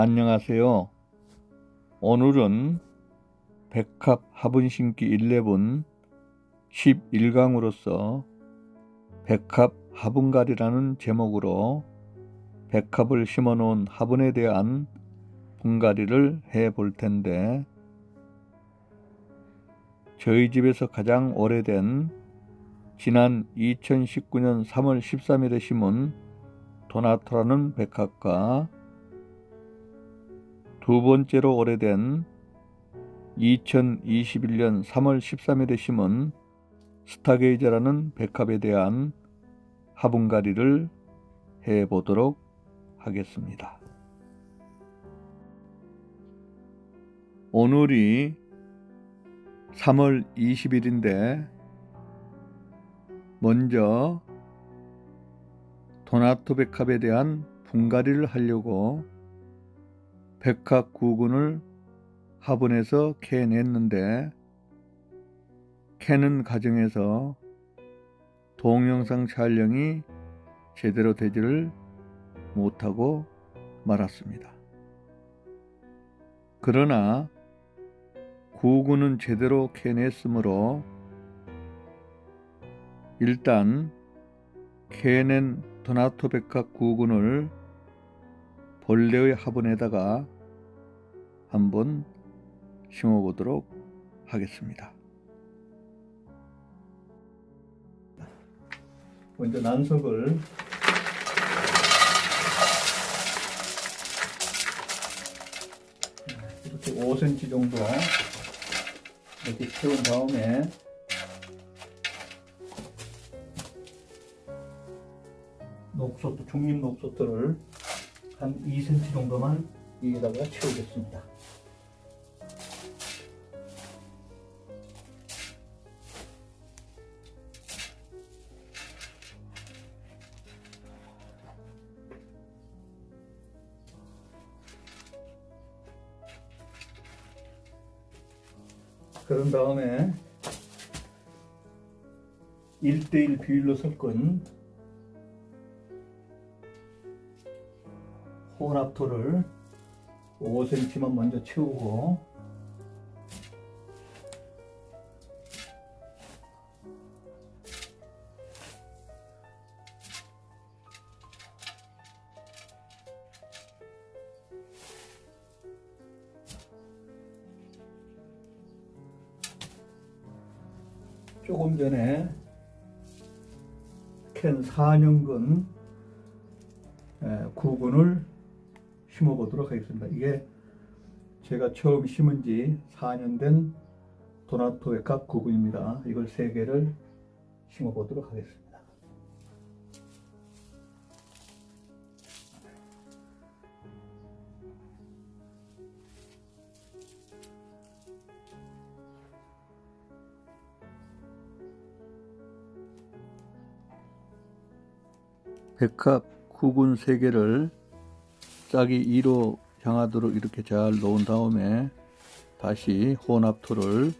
안녕하세요. 오늘은 백합 화분 심기 11 11강으로서 백합 화분갈이라는 제목으로 백합을 심어 놓은 화분에 대한 분갈이를 해 볼 텐데 저희 집에서 가장 오래된 지난 2019년 3월 13일에 심은 도나토라는 백합과 두 번째로 오래된 2021년 3월 13일에 심은 스타게이저라는 백합에 대한 화분갈이를 해 보도록 하겠습니다. 오늘이 3월 20일인데 먼저 도나토 백합에 대한 분갈이를 하려고 백합 구근을 화분에서 캐냈는데 캐는 과정에서 동영상 촬영이 제대로 되지를 못하고 말았습니다. 그러나 구근은 제대로 캐냈으므로 일단 캐낸 도나토 백합 구근을 본래의 화분에다가 한번 심어 보도록 하겠습니다. 먼저 난석을 이렇게 5cm 정도 이렇게 채운 다음에 녹소토, 중립 녹소토를 한 2cm 정도만 여기다가 채우겠습니다. 그런 다음에 1대1 비율로 섞은 혼합토를 5cm만 먼저 채우고 조금 전에 캔 4년근 보도록 하겠습니다. 이게 제가 처음 심은 지 4년 된 도나토 외값 구근입니다. 이걸 3개를 심어 보도록 하겠습니다. 백합 구근 3개를 짝이 2로 향하도록 이렇게 잘 놓은 다음에 다시 혼합토를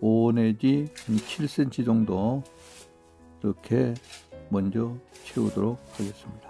5 내지 7cm 정도 이렇게 먼저 채우도록 하겠습니다.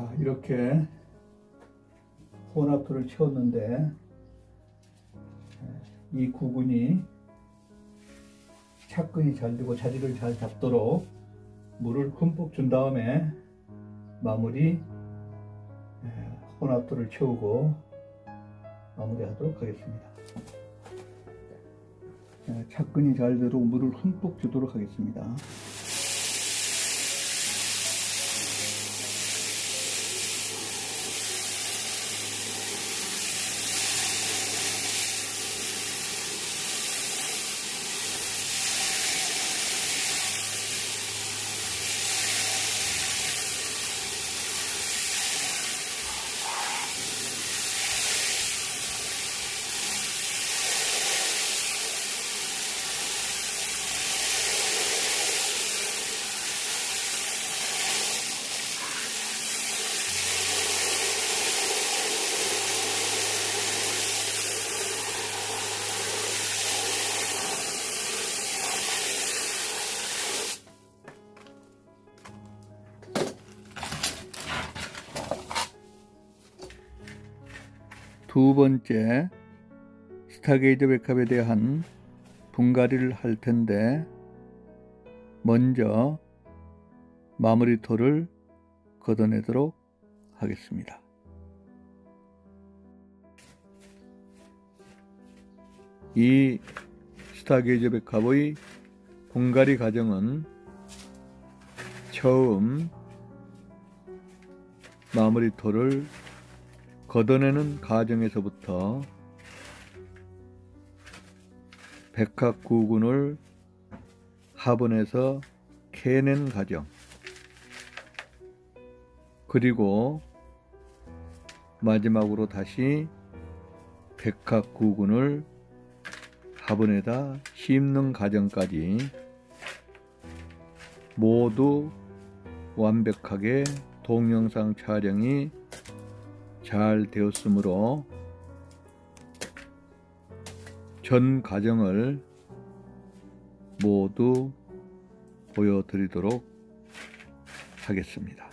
자, 이렇게 혼합토를 채웠는데 이 구근이 착근이 잘 되고 자리를 잘 잡도록 물을 흠뻑 준 다음에 마무리 혼합토를 채우고 마무리하도록 하겠습니다. 착근이 잘 되도록 물을 흠뻑 주도록 하겠습니다. 두 번째 스타게이트 백합에 대한 분갈이를 할 텐데 먼저 마무리 토를 걷어내도록 하겠습니다. 이 스타게이트 백합의 분갈이 과정은 처음 마무리 토를 걷어내는 과정에서부터 백합 구근을 화분에서 캐낸 과정. 그리고 마지막으로 다시 백합 구근을 화분에다 심는 과정까지 모두 완벽하게 동영상 촬영이 잘 되었으므로 전 과정을 모두 보여드리도록 하겠습니다.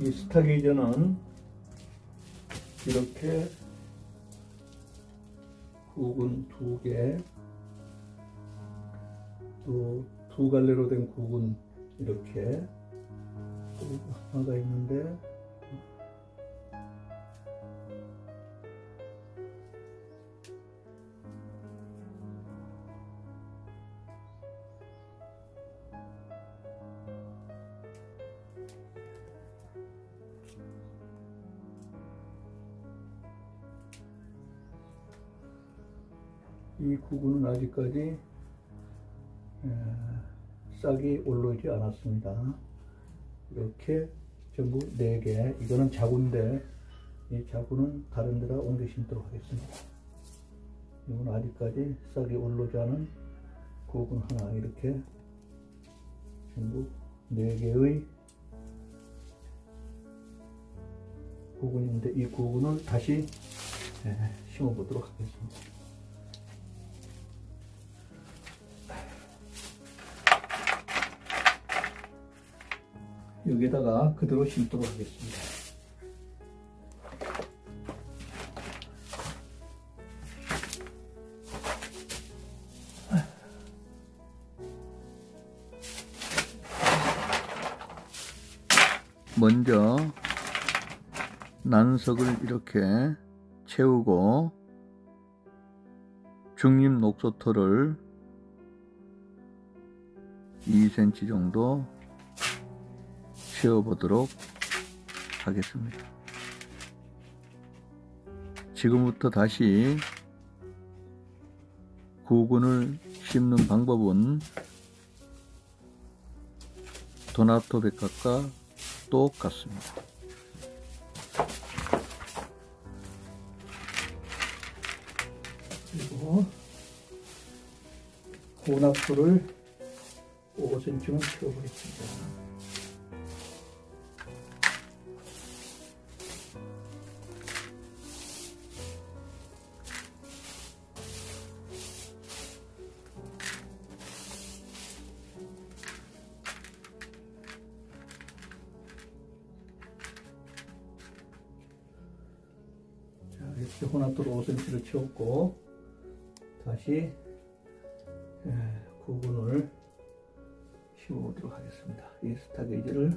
이 스타게이저는 이렇게 구근 두 개, 또 두 갈래로 된 구근 이렇게 하나가 있는데 아직까지 에, 싹이 올라오지 않았습니다. 이렇게 전부 4개, 이거는 자구인데 이 자구는 다른 데다 옮겨 심도록 하겠습니다. 이건 아직까지 싹이 올라오지 않은 구근 하나 이렇게 전부 4개의 구근인데 이 구근을 다시 예, 심어 보도록 하겠습니다. 여기다가 그대로 심도록 하겠습니다. 먼저 난석을 이렇게 채우고 중립 녹소토를 2cm 정도 채워보도록 하겠습니다. 지금부터 다시 구근을 심는 방법은 도나토 백합과 똑같습니다. 그리고 혼합수를 5cm만 채워보겠습니다. 채웠고 다시 예, 구분을 심어보도록 하겠습니다. 이 스타 게이지를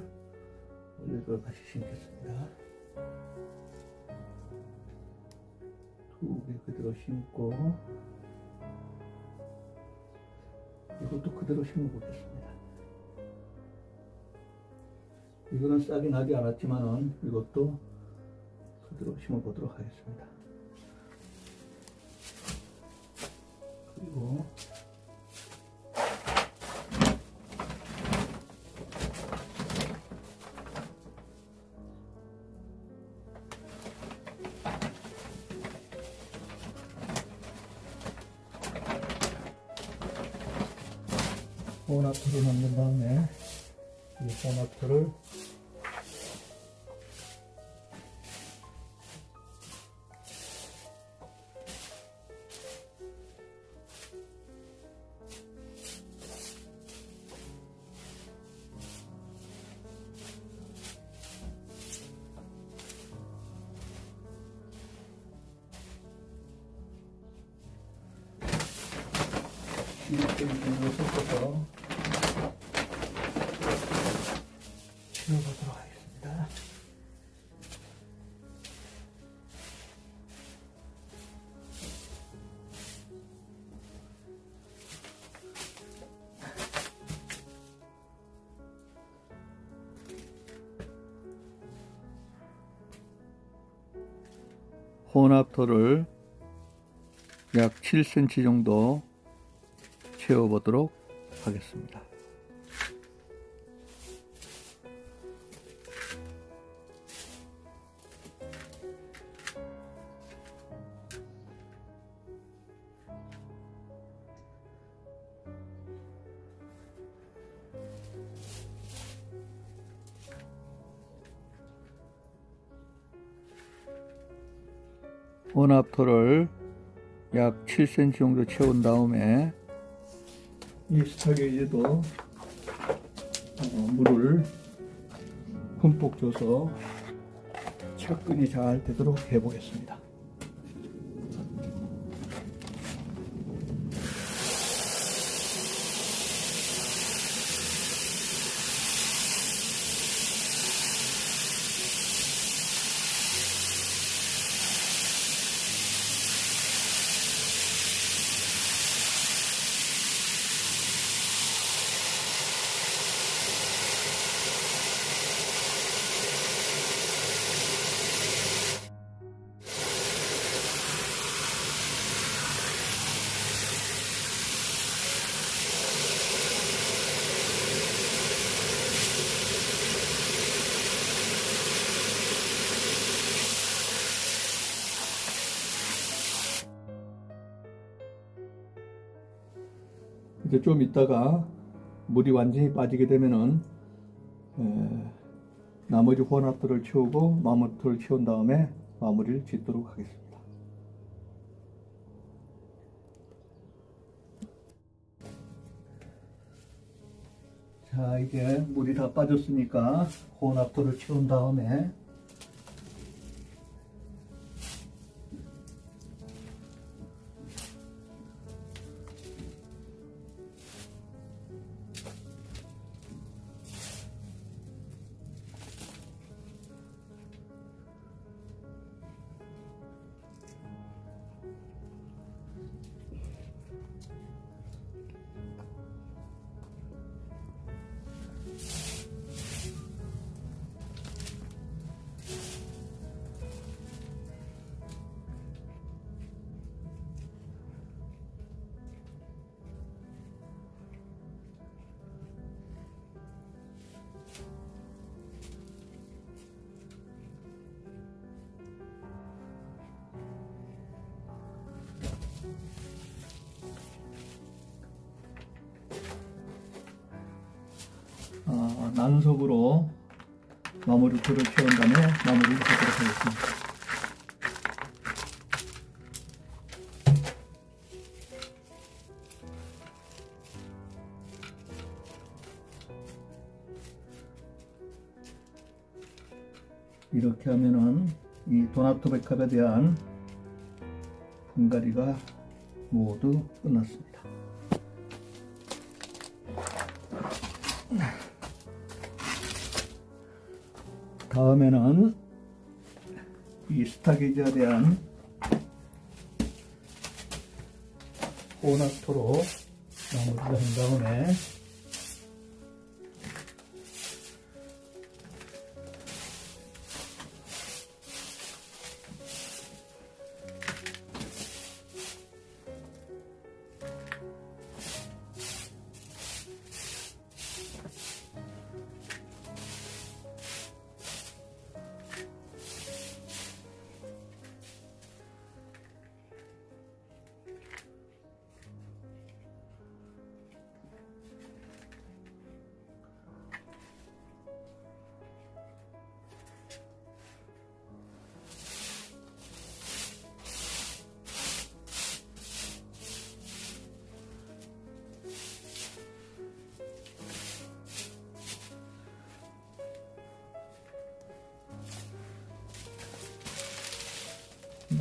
올리고 다시 심겠습니다. 두 개 그대로 심고 이것도 그대로 심어보겠습니다. 이거는 싹이 나지 않았지만은 이것도 그대로 심어보도록 하겠습니다. 그리고. 보나트를 만든 다음에 이 보나트를 혼합토를 약 7cm 정도 채워보도록 하겠습니다. 7cm 정도 채운 다음에 이 스타게이지도 어, 물을 흠뻑 줘서 착근이 잘 되도록 해보겠습니다. 이제 좀 있다가 물이 완전히 빠지게 되면은 에, 나머지 혼합들을 채우고 마무리를 채운 다음에 마무리를 짓도록 하겠습니다. 자 이제 물이 다 빠졌으니까 혼합도를 채운 다음에 난석으로 마무리 불을 채운 다음에 마무리를 하도록 하겠습니다. 이렇게 하면은 이 도나토 백합에 대한 분갈이가 모두 끝났습니다. 다음에는 이 스타게이지에 대한 오나토로 마무리를 한 다음에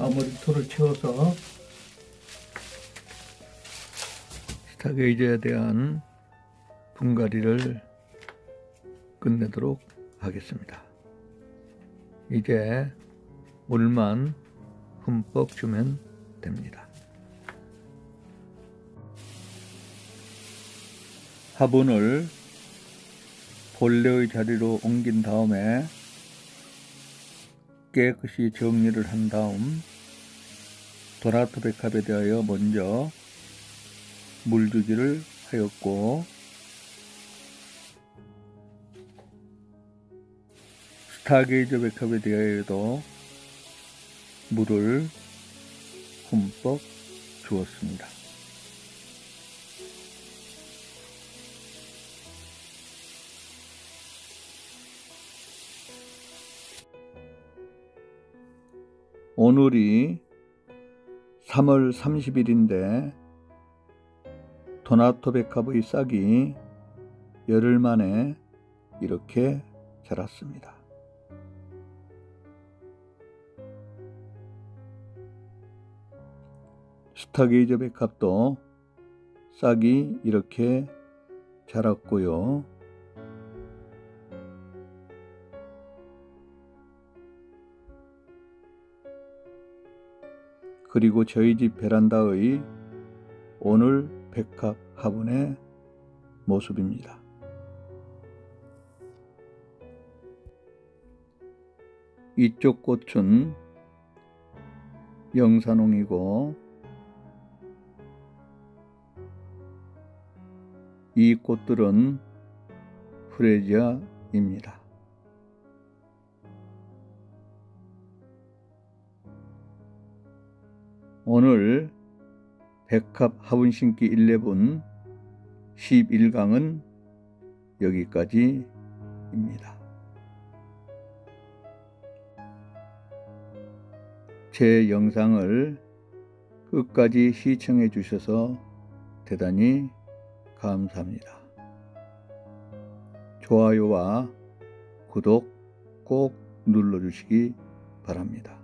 마무리 토를 채워서 스타게이저에 대한 분갈이를 끝내도록 하겠습니다. 이제 물만 흠뻑 주면 됩니다. 화분을 본래의 자리로 옮긴 다음에 깨끗이 정리를 한 다음 도나토 백합에 대하여 먼저 물주기를 하였고 스타게이저 백합에 대하여도 물을 흠뻑 주었습니다. 오늘이 3월 30일인데 도나토 백합의 싹이 열흘 만에 이렇게 자랐습니다. 스타게이저 백합도 싹이 이렇게 자랐고요. 그리고 저희 집 베란다의 오늘 백합 화분의 모습입니다. 이쪽 꽃은 영산홍이고 이 꽃들은 프레지아입니다. 오늘 백합 화분 심기 11 11강은 여기까지입니다. 제 영상을 끝까지 시청해 주셔서 대단히 감사합니다. 좋아요와 구독 꼭 눌러주시기 바랍니다.